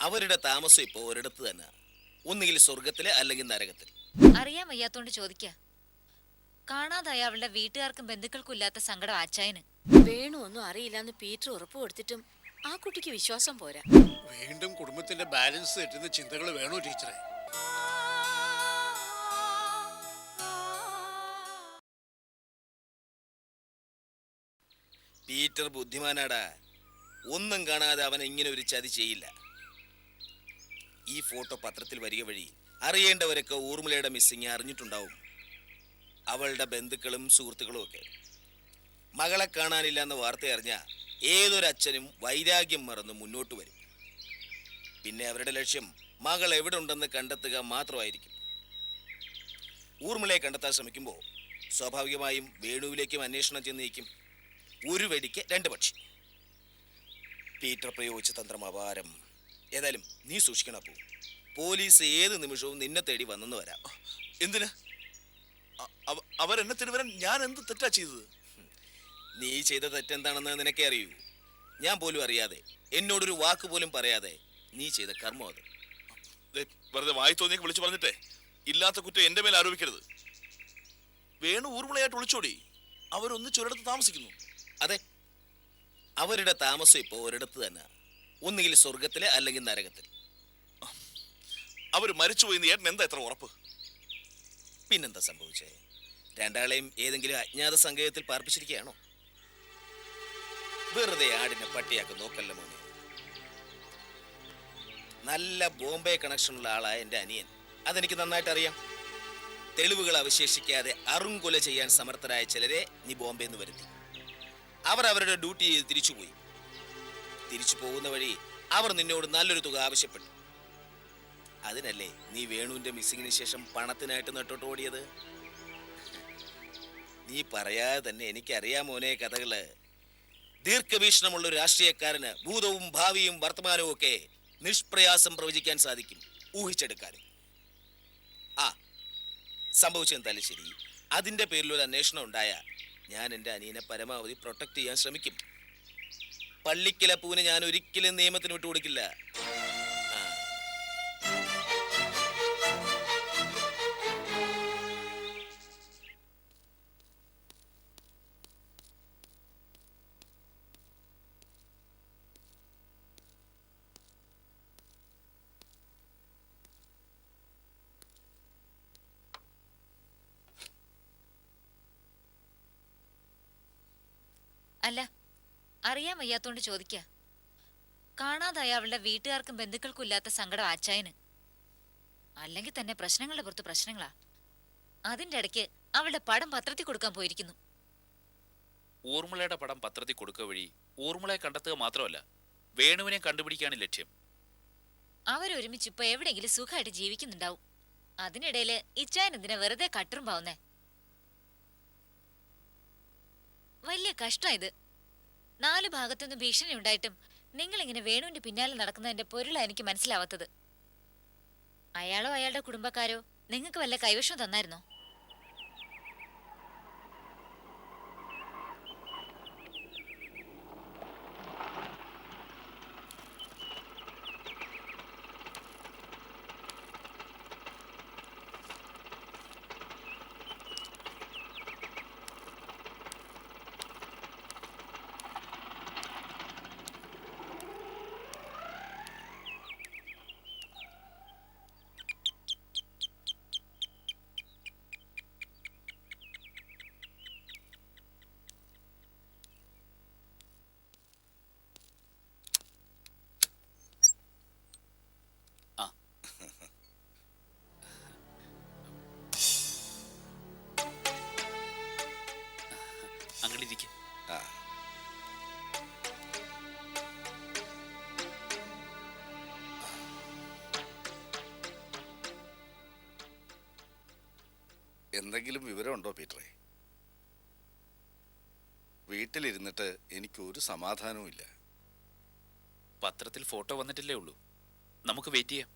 അവരുടെ താമസം ഇപ്പോൾ ഒരിടത്ത് തന്നെ. ഒന്നുകിൽ സ്വർഗത്തിൽ അല്ലെങ്കിൽ നരകത്തിൽ അറിയാൻ വയ്യാത്തോണ്ട് ചോദിക്ക. കാണാതായ അവളുടെ വീട്ടുകാർക്കും ബന്ധുക്കൾക്കും ഇല്ലാത്ത സങ്കടം ആച്ചായന്. വേണു ഒന്നും അറിയില്ലെന്ന് പീറ്റർ ഉറപ്പ് കൊടുത്തിട്ടും ആ കുട്ടിക്ക് വിശ്വാസം പോരാ. വീണ്ടും കുടുംബത്തിന്റെ ബാലൻസ് തെറ്റുന്ന ചിന്തകൾ വേണോ ടീച്ചറെ? പീറ്റർ ബുദ്ധിമാനാടാ. ഒന്നും കാണാതെ അവൻ ഇങ്ങനെ ഒരു ചതി ചെയ്യില്ല. ഈ ഫോട്ടോ പത്രത്തിൽ വരിക വഴി അറിയേണ്ടവരൊക്കെ ഊർമിളയുടെ മിസ്സിങ് അറിഞ്ഞിട്ടുണ്ടാവും. അവളുടെ ബന്ധുക്കളും സുഹൃത്തുക്കളും ഒക്കെ. മകളെ കാണാനില്ല എന്ന വാർത്ത അറിഞ്ഞ ഏതൊരച്ഛനും വൈരാഗ്യം മറന്ന് മുന്നോട്ട് വരും. പിന്നെ അവരുടെ ലക്ഷ്യം മകൾ എവിടെ ഉണ്ടെന്ന് കണ്ടെത്തുക മാത്രമായിരിക്കും. ഊർമിളയെ കണ്ടെത്താൻ ശ്രമിക്കുമ്പോൾ സ്വാഭാവികമായും വേണുവിലേക്കും അന്വേഷണം ചെന്ന് നീക്കും ഒരു വെടിക്ക് രണ്ട് പക്ഷി. പീറ്റർ പ്രയോഗിച്ച തന്ത്രം അപാരം. ഏതായാലും നീ സൂക്ഷിക്കണം അപ്പു. പോലീസ് ഏത് നിമിഷവും നിന്നെ തേടി വന്നെന്ന് വരാം. എന്തിന്? അവരെന്നെ തിരുവരാൻ ഞാൻ എന്ത് തെറ്റാ ചെയ്തത്? നീ ചെയ്ത തെറ്റെന്താണെന്ന് നിനക്കേ അറിയൂ. ഞാൻ പോലും അറിയാതെ എന്നോടൊരു വാക്ക് പോലും പറയാതെ നീ ചെയ്ത കർമ്മം അത്. വെറുതെ വായി തോന്നിയൊക്കെ വിളിച്ചു പറഞ്ഞിട്ടേ ഇല്ലാത്ത കുറ്റം എന്റെ മേൽ ആരോപിക്കരുത്. വേണു ഊർമിളയായിട്ട് ഒളിച്ചോടി. അവരൊന്നിച്ചൊരിടത്ത് താമസിക്കുന്നു. അതെ അവരുടെ താമസം ഇപ്പോൾ ഒരിടത്ത് തന്നെ. ഒന്നുകിൽ സ്വർഗത്തിൽ അല്ലെങ്കിൽ നരകത്തിൽ അവർ മരിച്ചുപോയി ഏട്ടൻ എന്താ എത്ര ഉറപ്പ്? പിന്നെന്താ സംഭവിച്ചേ? രണ്ടാളെയും ഏതെങ്കിലും അജ്ഞാത സങ്കേതത്തിൽ പാർപ്പിച്ചിരിക്കുകയാണോ? വെറുതെ ആടിനെ പട്ടിയാക്കി നോക്കല്ല മോനെ. നല്ല ബോംബെ കണക്ഷനുള്ള ആളായ എന്റെ അനിയൻ. അതെനിക്ക് നന്നായിട്ട് അറിയാം. തെളിവുകൾ അവശേഷിക്കാതെ അറുംകൊല ചെയ്യാൻ സമർത്ഥരായ ചിലരെ നീ ബോംബെ എന്ന് വരുത്തി. അവർ അവരുടെ ഡ്യൂട്ടി ചെയ്ത് തിരിച്ചുപോയി. തിരിച്ചു പോകുന്ന വഴി അവർ നിന്നോട് നല്ലൊരു തുക ആവശ്യപ്പെട്ടു. അതിനല്ലേ നീ വേണുവിന്റെ മിസ്സിങ്ങിന് ശേഷം പണത്തിനായിട്ട് നെട്ടോട്ട് ഓടിയത്? നീ പറയാതെ തന്നെ എനിക്കറിയാം മോനെ കഥകൾ. ദീർഘവീക്ഷണമുള്ള ഒരു രാഷ്ട്രീയക്കാരന് ഭൂതവും ഭാവിയും വർത്തമാനവും ഒക്കെ നിഷ്പ്രയാസം പ്രവചിക്കാൻ സാധിക്കും. ഊഹിച്ചെടുക്കാനും ആ സംഭവിച്ചെന്തായാലും ശരി. അതിന്റെ പേരിൽ ഒരു അന്വേഷണം ഉണ്ടായ ഞാൻ എന്റെ അനിയനെ പരമാവധി പ്രൊട്ടക്ട് ചെയ്യാൻ ശ്രമിക്കും. പള്ളിക്കല പൂവിനെ ഞാൻ ഒരിക്കലും നിയമത്തിന് വിട്ടുകൊടുക്കില്ല കൊടുക്കില്ല. അല്ല അറിയാൻ വയ്യാത്തോണ്ട് ചോദിക്ക. കാണാതായ അവളുടെ വീട്ടുകാർക്കും ബന്ധുക്കൾക്കും ഇല്ലാത്ത സങ്കടം ആച്ചായന്. അല്ലെങ്കിൽ തന്നെ പ്രശ്നങ്ങളുടെ പുറത്ത് പ്രശ്നങ്ങളാ. അതിന്റെ ഇടയ്ക്ക് അവളുടെ പടം പത്രത്തിൽ കൊടുക്കാൻ പോയിരിക്കുന്നു. ഊർമിളയുടെ പടം പത്രത്തിൽ കൊടുക്കുക വഴി ഊർമിളയെ കണ്ടെത്തുക മാത്രമല്ല വേണുവിനെ കണ്ടുപിടിക്കാണ് ലക്ഷ്യം. അവരൊരുമിച്ച് ഇപ്പൊ എവിടെയെങ്കിലും സുഖമായിട്ട് ജീവിക്കുന്നുണ്ടാവും. അതിനിടയിൽ ഇച്ചായൻ എന്തിനാ വെറുതെ കട്ടുറുമ്പാവുന്നേ? വലിയ കഷ്ടം ഇത്. നാല് ഭാഗത്തുനിന്ന് ഭീഷണി ഉണ്ടായിട്ടും നിങ്ങൾ ഇങ്ങനെ വേണുവിന്റെ പിന്നാലെ നടക്കുന്നതിന്റെ പൊരുളാ എനിക്ക് മനസ്സിലാവാത്തത്. അയാളോ അയാളുടെ കുടുംബക്കാരോ നിങ്ങൾക്ക് വല്ല കൈവശം തന്നായിരുന്നോ? എന്തെങ്കിലും വിവരമുണ്ടോ പീറ്ററെ? വീട്ടിലിരുന്നിട്ട് എനിക്കൊരു സമാധാനവും ഇല്ല പത്രത്തിൽ ഫോട്ടോ വന്നിട്ടില്ലേ ഉള്ളൂ. നമുക്ക് വെയിറ്റ് ചെയ്യാം.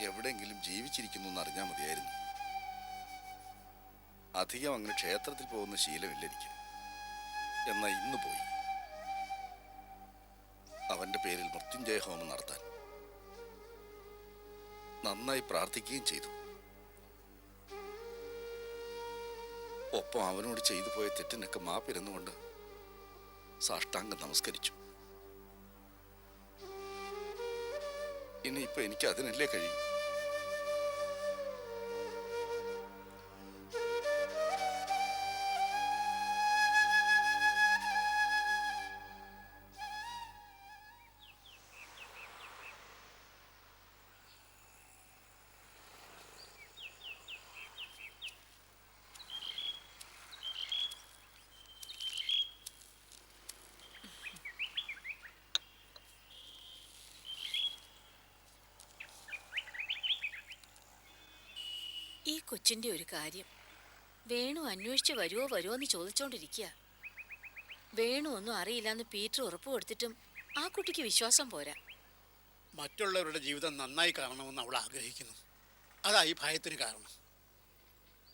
എവിടെയെങ്കിലും ജീവിച്ചിരിക്കുന്നു എന്ന് അറിഞ്ഞാൽ മതിയായിരുന്നു. അധികം അങ്ങനെ ക്ഷേത്രത്തിൽ പോകുന്ന ശീലമില്ല എനിക്ക്. എന്നാ ഇന്ന് പോയി. അവന്റെ പേരിൽ മൃത്യുഞ്ജയ ഹോമം നടത്താൻ. നന്നായി പ്രാർത്ഥിക്കുകയും ചെയ്തു. ഒപ്പം അവനോട് ചെയ്തു പോയ തെറ്റിനൊക്കെ മാപ്പിരുന്നുകൊണ്ട് സാഷ്ടാംഗം നമസ്കരിച്ചു. ഇനിയിപ്പോ എനിക്ക് അതിനല്ലേ കഴിയും? ഈ കൊച്ചിന്റെ ഒരു കാര്യം. വേണു അന്വേഷിച്ച് വരുമോ വരുമോ എന്ന് ചോദിച്ചോണ്ടിരിക്കുക വേണു ഒന്നും അറിയില്ലെന്ന് പീറ്റർ ഉറപ്പ് കൊടുത്തിട്ടും ആ കുട്ടിക്ക് വിശ്വാസം പോരാ. മറ്റുള്ളവരുടെ ജീവിതം നന്നായി കാണണമെന്ന് അവൾ ആഗ്രഹിക്കുന്നു. അതാ ഈ ഭയത്തിന് കാരണം.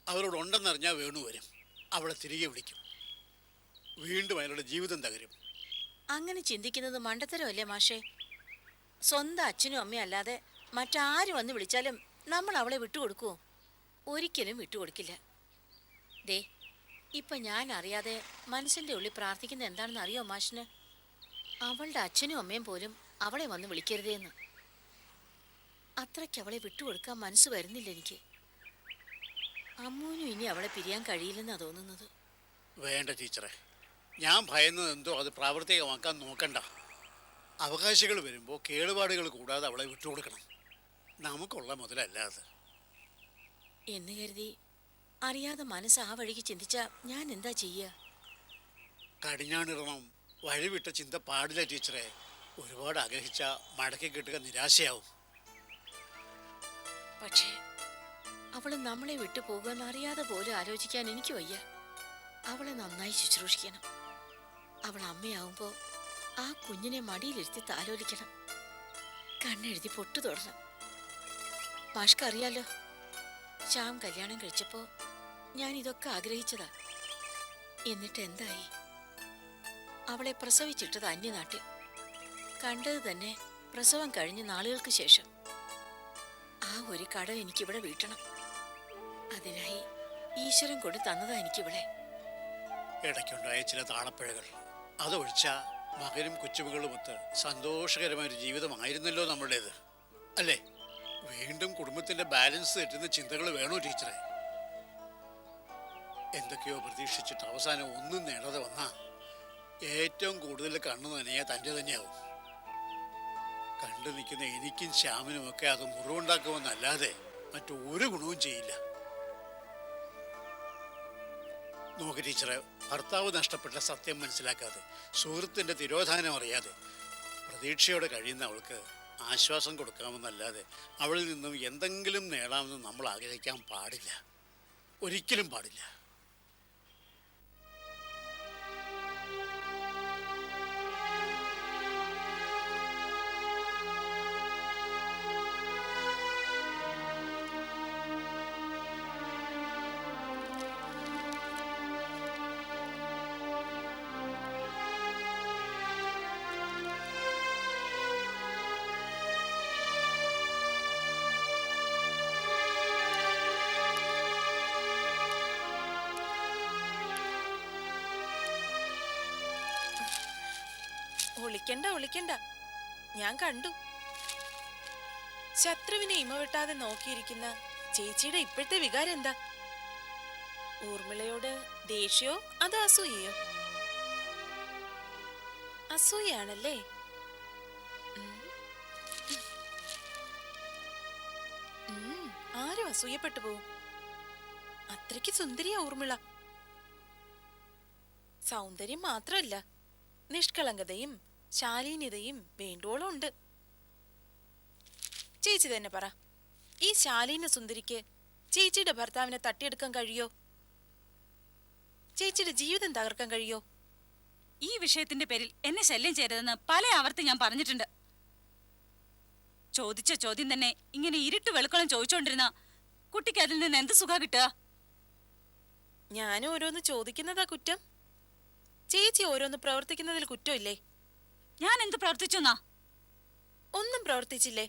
അവരോട് ഉണ്ടെന്നറിഞ്ഞാൽ വേണു വരും. അവളെ തിരികെ വിളിക്കും. വീണ്ടും അയാളുടെ ജീവിതം തകരും. അങ്ങനെ ചിന്തിക്കുന്നത് മണ്ടത്തരമല്ലേ മാഷേ? സ്വന്തം അച്ഛനും അമ്മയും അല്ലാതെ മറ്റാരും വന്ന് വിളിച്ചാലും നമ്മൾ അവളെ വിട്ടുകൊടുക്കുവോ? ഒരിക്കലും വിട്ടുകൊടുക്കില്ല. ദേ ഇപ്പൊ ഞാൻ അറിയാതെ മനസ്സിന്റെ ഉള്ളിൽ പ്രാർത്ഥിക്കുന്ന എന്താണെന്ന് അറിയോ മാഷിന്? അവളുടെ അച്ഛനും അമ്മയും പോലും അവളെ വന്ന് വിളിക്കരുതേന്ന്. അത്രയ്ക്ക് അവളെ വിട്ടുകൊടുക്കാൻ മനസ്സ് വരുന്നില്ല എനിക്ക്. അമ്മൂനും ഇനി അവളെ പിരിയാൻ കഴിയില്ലെന്നാ തോന്നുന്നത്. വേണ്ട ടീച്ചറെ. ഞാൻ ഭയന്നത് എന്തോ അത് പ്രാവർത്തികമാക്കാൻ നോക്കണ്ട. അവകാശികൾ വരുമ്പോൾ കേടുപാടുകൾ കൂടാതെ അവളെ വിട്ടുകൊടുക്കണം. നമുക്കുള്ള മുതലല്ല അത്. എന്ന് കരുതി അറിയാതെ മനസ്സ് ആ വഴിക്ക് ചിന്തിച്ച ഞാൻ എന്താ ചെയ്യുക കടിഞ്ഞാണിടണം വഴിവിട്ട ചിന്ത പാടില്ല ടീച്ചറെ. ഒരുപാട് ആഗ്രഹിച്ച മടക്കി കിട്ടുക നിരാശയാവും. പക്ഷേ അവൾ നമ്മളെ വിട്ടു പോകുമെന്ന് അറിയാതെ പോലും ആലോചിക്കാൻ എനിക്ക് വയ്യ. അവളെ നന്നായി ശുശ്രൂഷിക്കണം. അവൾ അമ്മയാവുമ്പോ ആ കുഞ്ഞിനെ മടിയിലിരുത്തി താലോലിക്കണം. കണ്ണെഴുതി പൊട്ടു തുടരണം അറിയാലോ? ശ്യാം കല്യാണം കഴിച്ചപ്പോ ഞാൻ ഇതൊക്കെ ആഗ്രഹിച്ചതാ. എന്നിട്ട് എന്തായി? അവളെ പ്രസവിച്ചിട്ടത് അന്യനാട്ടിൽ. കണ്ടത് തന്നെ പ്രസവം കഴിഞ്ഞ് നാളുകൾക്ക് ശേഷം. ആ ഒരു കട എനിക്കിവിടെ വീട്ടണം. അതിനായി ഈശ്വരൻ കൊണ്ട് തന്നതാ എനിക്കിവിടെ. ഇടയ്ക്കുണ്ടായ ചില താളപ്പിഴകൾ. അതൊഴിച്ച മകനും കൊച്ചുമകളുമൊത്ത് സന്തോഷകരമായ ഒരു ജീവിതമായിരുന്നല്ലോ നമ്മളുടേത്. അല്ലേ? വീണ്ടും കുടുംബത്തിന്റെ ബാലൻസ് തെറ്റുന്ന ചിന്തകൾ വേണോ ടീച്ചറെ? എന്തൊക്കെയോ പ്രതീക്ഷിച്ചിട്ട് അവസാനം ഒന്നും നേടാതെ വന്നാ ഏറ്റവും കൂടുതൽ കണ്ണു നനയ തന്റെ തന്നെയാവും. കണ്ടു നിൽക്കുന്ന എനിക്കും ശ്യാമിനും ഒക്കെ അത് മുറിവുണ്ടാക്കുമെന്നല്ലാതെ മറ്റൊരു ഗുണവും ചെയ്യില്ല. നോക്ക് ടീച്ചറെ ഭർത്താവ് നഷ്ടപ്പെട്ട സത്യം മനസ്സിലാക്കാതെ സുഹൃത്തിന്റെ തിരോധാനം അറിയാതെ പ്രതീക്ഷയോടെ കഴിയുന്ന അവൾക്ക് ആശ്വാസം കൊടുക്കാമെന്നല്ലാതെ അവളിൽ നിന്നും എന്തെങ്കിലും നേടാമെന്ന് നമ്മൾ ആഗ്രഹിക്കാൻ പാടില്ല. ഒരിക്കലും പാടില്ല. ഒളിക്കണ്ട ഒളിക്കണ്ട ഞാൻ കണ്ടു. ശത്രുവിനെ ഇമവെട്ടാതെ നോക്കിയിരിക്കുന്ന ചേച്ചിയുടെ ഇപ്പോഴത്തെ വികാരം എന്താ? ഊർമിളയോട് ദേഷ്യോ അതോ അസൂയയോ? അസൂയാണല്ലേ ആരും അസൂയപ്പെട്ടു പോവും. അത്രയ്ക്ക് സുന്ദരിയാ ഊർമിള. സൗന്ദര്യം മാത്രമല്ല നിഷ്കളങ്കതയും ശാലീനതയും വേണ്ടോളം ഉണ്ട്. ചേച്ചി തന്നെ പറ ഈ ശാലീന സുന്ദരിക്ക് ചേച്ചിയുടെ ഭർത്താവിനെ തട്ടിയെടുക്കാൻ കഴിയോ? ചേച്ചിയുടെ ജീവിതം തകർക്കാൻ കഴിയോ? ഈ വിഷയത്തിന്റെ പേരിൽ എന്നെ ശല്യം ചെയ്തതെന്ന് പല ആവർത്തി ഞാൻ പറഞ്ഞിട്ടുണ്ട്. ചോദിച്ച ചോദ്യം തന്നെ ഇങ്ങനെ ഇരുട്ട് വെളുക്കളം ചോദിച്ചോണ്ടിരുന്ന കുട്ടിക്ക് അതിൽ നിന്ന് എന്ത് സുഖ കിട്ടുക? ഞാൻ ഓരോന്ന് ചോദിക്കുന്നതാ കുറ്റം. ചേച്ചി ഓരോന്ന് പ്രവർത്തിക്കുന്നതിൽ കുറ്റമില്ലേ? ഞാൻ എന്ത് പ്രവർത്തിച്ചു എന്നാ ഒന്നും പ്രവർത്തിച്ചില്ലേ?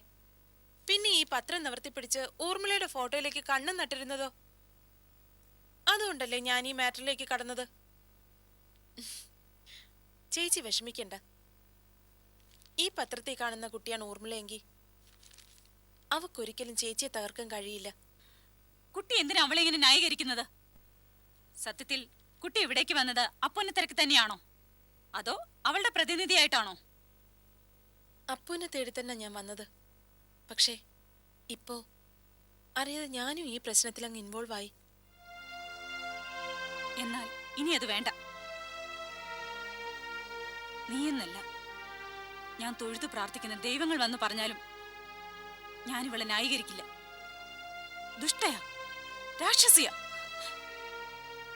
പിന്നെ ഈ പത്രം നിവർത്തിപ്പിടിച്ച് ഊർമിളയുടെ ഫോട്ടോയിലേക്ക് കണ്ണും നട്ടിരുന്നതോ? അതുകൊണ്ടല്ലേ ഞാൻ ഈ മാറ്ററിലേക്ക് കടന്നത്? ചേച്ചി വിഷമിക്കണ്ട. ഈ പത്രത്തിൽ കാണുന്ന കുട്ടിയാണ് ഊർമിളയെങ്കിൽ അവക്കൊരിക്കലും ചേച്ചിയെ തകർക്കാൻ കഴിയില്ല. കുട്ടി എന്തിനാ അവളെ ഇങ്ങനെ ന്യായീകരിക്കുന്നത്? സത്യത്തിൽ കുട്ടി ഇവിടേക്ക് വന്നത് അപ്പൊന്നെ തിരക്ക് തന്നെയാണോ? അതോ അവളുടെ പ്രതിനിധിയായിട്ടാണോ? അപ്പുവിനെ തേടി തന്നെ ഞാൻ വന്നത്. പക്ഷേ ഇപ്പോ അറിയാതെ ഞാനും ഈ പ്രശ്നത്തിൽ അങ്ങ് ഇൻവോൾവ് ആയി. എന്നാൽ ഇനി അത് വേണ്ട. നീയെന്നല്ല ഞാൻ തൊഴുതു പ്രാർത്ഥിക്കുന്ന ദൈവങ്ങൾ വന്ന് പറഞ്ഞാലും ഞാൻ ഇവളെ ന്യായീകരിക്കില്ല. ദുഷ്ടയാ. രാക്ഷസിയ.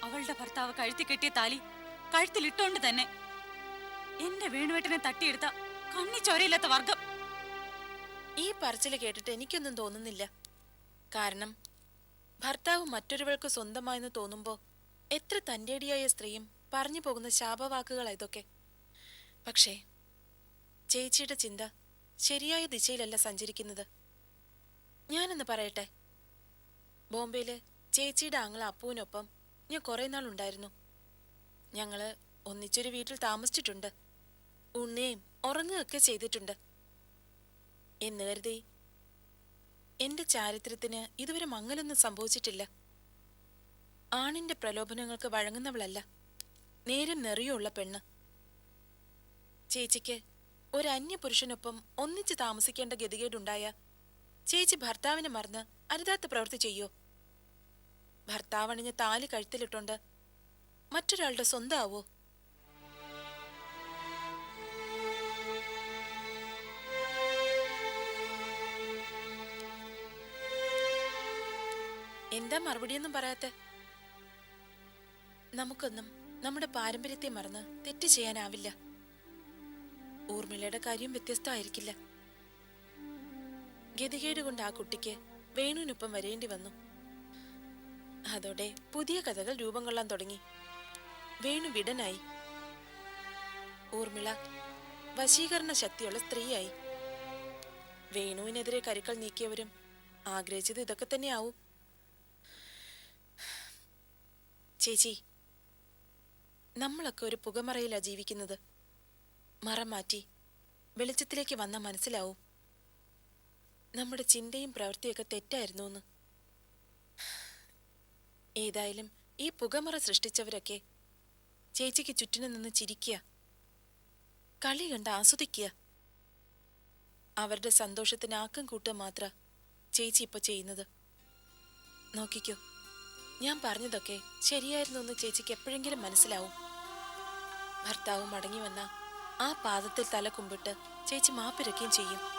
അവളുടെ ഭർത്താവ് കഴുത്തി കെട്ടിയ താലി കഴുത്തിലിട്ടോണ്ട് തന്നെ എന്റെ വേണുവേട്ടനെ തട്ടിയെടുത്ത കണ്ണി ചോരയില്ലാത്ത വർഗം. ഈ പറച്ചിൽ കേട്ടിട്ട് എനിക്കൊന്നും തോന്നുന്നില്ല. കാരണം ഭർത്താവ് മറ്റൊരുവൾക്ക് സ്വന്തമായെന്ന് തോന്നുമ്പോൾ എത്ര തന്റേടിയായ സ്ത്രീയും പറഞ്ഞു പോകുന്ന ശാപവാക്കുകളാ ഇതൊക്കെ. പക്ഷേ ചേച്ചിയുടെ ചിന്ത ശരിയായ ദിശയിലല്ല സഞ്ചരിക്കുന്നത്. ഞാനെന്ന് പറയട്ടെ? ബോംബെയിൽ ചേച്ചിയുടെ ആങ്ങള അപ്പുവിനൊപ്പം ഞാൻ കുറേ നാൾ ഉണ്ടായിരുന്നു ഞങ്ങൾ ഒന്നിച്ചൊരു വീട്ടിൽ താമസിച്ചിട്ടുണ്ട്. ഉണ്ണുകയും ഉറങ്ങുകയൊക്കെ ചെയ്തിട്ടുണ്ട്. എന്ന് കരുതി. എന്റെ ചാരിത്രത്തിന് ഇതുവരെ മങ്ങലൊന്നും സംഭവിച്ചിട്ടില്ല. ആണിന്റെ പ്രലോഭനങ്ങൾക്ക് വഴങ്ങുന്നവളല്ല. നേരം നെറിയുള്ള പെണ്ണ്. ചേച്ചിക്ക് ഒരു അന്യപുരുഷനൊപ്പം ഒന്നിച്ച് താമസിക്കേണ്ട ഗതികേടുണ്ടായ ചേച്ചി ഭർത്താവിനെ മറന്ന് അരുതാത്ത പ്രവൃത്തി ചെയ്യോ? ഭർത്താവണിഞ്ഞ് താലി കഴുത്തിലിട്ടുണ്ട് മറ്റൊരാളുടെ സ്വന്തമാവോ എന്താ മറുപടിയൊന്നും പറയാത്ത? നമുക്കൊന്നും നമ്മുടെ പാരമ്പര്യത്തെ മറന്ന് തെറ്റ് ചെയ്യാനാവില്ല. ഊർമിളയുടെ കാര്യം വ്യത്യസ്തമായിരിക്കില്ല. ഗതികേട് കൊണ്ട് ആ കുട്ടിക്ക് വേണുവിനൊപ്പം വരേണ്ടി വന്നു. അതോടെ പുതിയ കഥകൾ രൂപം കൊള്ളാൻ തുടങ്ങി. വേണു വിടനായി. ഊർമിള വശീകരണ ശക്തിയുള്ള സ്ത്രീയായി. വേണുവിനെതിരെ കരുക്കൾ നീക്കിയവരും ആഗ്രഹിച്ചത് ഇതൊക്കെ തന്നെയാവും. ചേച്ചി നമ്മളൊക്കെ ഒരു പുകമറയിലാ ജീവിക്കുന്നത്. മറം മാറ്റി വെളിച്ചത്തിലേക്ക് വന്ന മനസ്സിലാവും. നമ്മുടെ ചിന്തയും പ്രവൃത്തിയൊക്കെ തെറ്റായിരുന്നു എന്ന് ഏതായാലും ഈ പുകമറ സൃഷ്ടിച്ചവരൊക്കെ ചേച്ചിക്ക് ചുറ്റിനു നിന്ന് ചിരിക്കുക കളി കണ്ട് ആസ്വദിക്കുക. അവരുടെ സന്തോഷത്തിന് ആക്കം കൂട്ടുക മാത്ര ചേച്ചി ഇപ്പൊ ചെയ്യുന്നത്. നോക്കിക്കോ. ഞാൻ പറഞ്ഞതൊക്കെ ശരിയായിരുന്നു എന്ന് ചേച്ചിക്ക് എപ്പോഴെങ്കിലും മനസ്സിലാവും. ഭർത്താവ് മടങ്ങി വന്ന ആ പാദത്തിൽ തല കുമ്പിട്ട് ചേച്ചി മാപ്പിരക്കുകയും ചെയ്യും.